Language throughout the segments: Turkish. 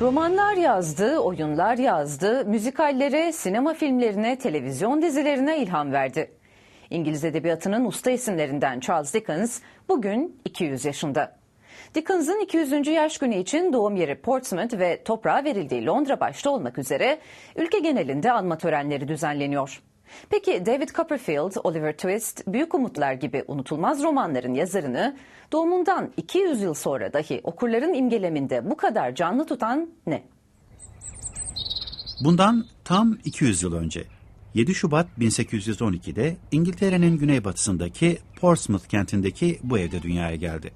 Romanlar yazdı, oyunlar yazdı, müzikallere, sinema filmlerine, televizyon dizilerine ilham verdi. İngiliz edebiyatının usta isimlerinden Charles Dickens bugün 200 yaşında. Dickens'ın 200. yaş günü için doğum yeri Portsmouth ve toprağa verildiği Londra başta olmak üzere ülke genelinde anma törenleri düzenleniyor. Peki David Copperfield, Oliver Twist, Büyük Umutlar gibi unutulmaz romanların yazarını doğumundan 200 yıl sonra dahi okurların imgeleminde bu kadar canlı tutan ne? Bundan tam 200 yıl önce 7 Şubat 1812'de İngiltere'nin güneybatısındaki Portsmouth kentindeki bu evde dünyaya geldi.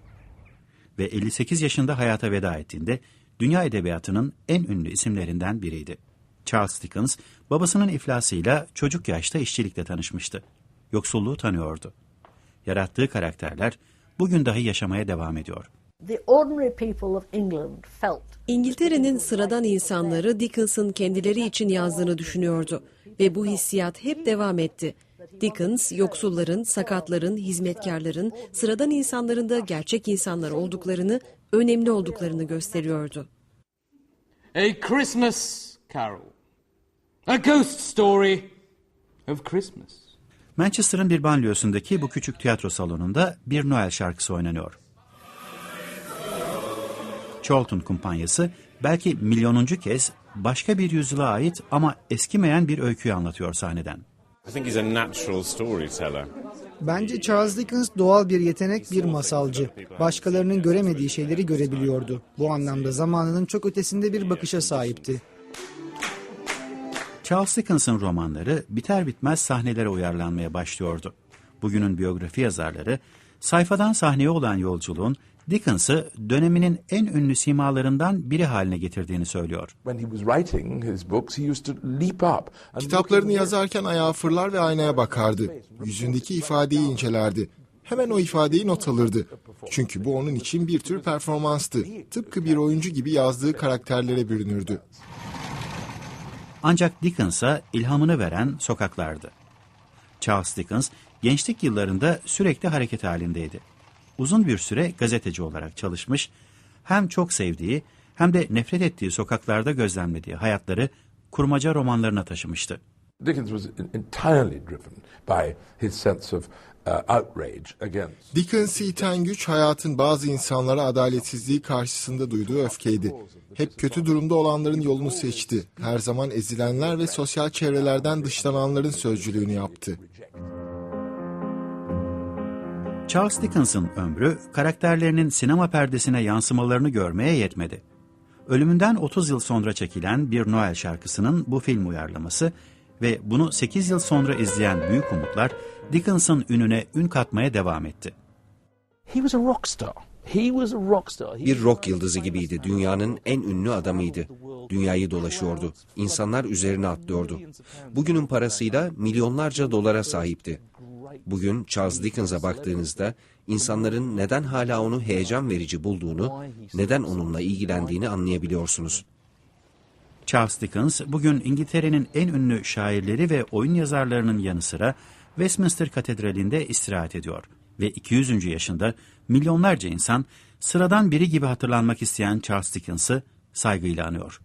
Ve 58 yaşında hayata veda ettiğinde dünya edebiyatının en ünlü isimlerinden biriydi. Charles Dickens babasının iflasıyla çocuk yaşta işçilikle tanışmıştı. Yoksulluğu tanıyordu. Yarattığı karakterler bugün dahi yaşamaya devam ediyor. the ordinary people of England felt İngiltere'nin sıradan insanları Dickens'ın kendileri için yazdığını düşünüyordu ve bu hissiyat hep devam etti. Dickens, yoksulların, sakatların, hizmetkarların, sıradan insanların da gerçek insanlar olduklarını, önemli olduklarını gösteriyordu. A Christmas Carol. A ghost story of Christmas. Manchester'ın bir banliyosundaki bu küçük tiyatro salonunda bir Noel şarkısı oynanıyor. Charlton kumpanyası belki milyonuncu kez başka bir yüzyıla ait ama eskimeyen bir öyküyü anlatıyor sahneden. I think he's a natural storyteller. Bence Charles Dickens doğal bir yetenek, bir masalcı. Başkalarının göremediği şeyleri görebiliyordu. Bu anlamda zamanının çok ötesinde bir bakışa sahipti. Charles Dickens'ın romanları biter bitmez sahnelere uyarlanmaya başlıyordu. Bugünün biyografi yazarları sayfadan sahneye olan yolculuğun Dickens'ı döneminin en ünlü simalarından biri haline getirdiğini söylüyor. Kitaplarını yazarken ayağı fırlar ve aynaya bakardı. Yüzündeki ifadeyi incelerdi. Hemen o ifadeyi not alırdı. Çünkü bu onun için bir tür performanstı. Tıpkı bir oyuncu gibi yazdığı karakterlere bürünürdü. Ancak Dickens'a ilhamını veren sokaklardı. Charles Dickens gençlik yıllarında sürekli hareket halindeydi. Uzun bir süre gazeteci olarak çalışmış, hem çok sevdiği hem de nefret ettiği sokaklarda gözlemlediği hayatları kurmaca romanlarına taşımıştı. Dickens was entirely driven by his sense of uh, outrage against. Dickens'i iten güç hayatın bazı insanlara adaletsizliği karşısında duyduğu öfkeydi. Hep kötü durumda olanların yolunu seçti. Her zaman ezilenler ve sosyal çevrelerden dışlananların sözcülüğünü yaptı. Charles Dickens'ın ömrü karakterlerinin sinema perdesine yansımalarını görmeye yetmedi. Ölümünden 30 yıl sonra çekilen bir Noel şarkısının bu film uyarlaması ve bunu 8 yıl sonra izleyen Büyük Umutlar Dickens'ın ününe ün katmaya devam etti. He was a rock star. He was a rock star. He Bir rock yıldızı gibiydi. Dünyanın en ünlü adamıydı. Dünyayı dolaşıyordu. İnsanlar üzerine atlıyordu. Bugünün parasıyla milyonlarca dolara sahipti. Bugün Charles Dickens'a baktığınızda insanların neden hala onu heyecan verici bulduğunu, neden onunla ilgilendiğini anlayabiliyorsunuz. Charles Dickens bugün İngiltere'nin en ünlü şairleri ve oyun yazarlarının yanı sıra Westminster Katedrali'nde istirahat ediyor ve 200. yaşında milyonlarca insan sıradan biri gibi hatırlanmak isteyen Charles Dickens'ı saygıyla anıyor.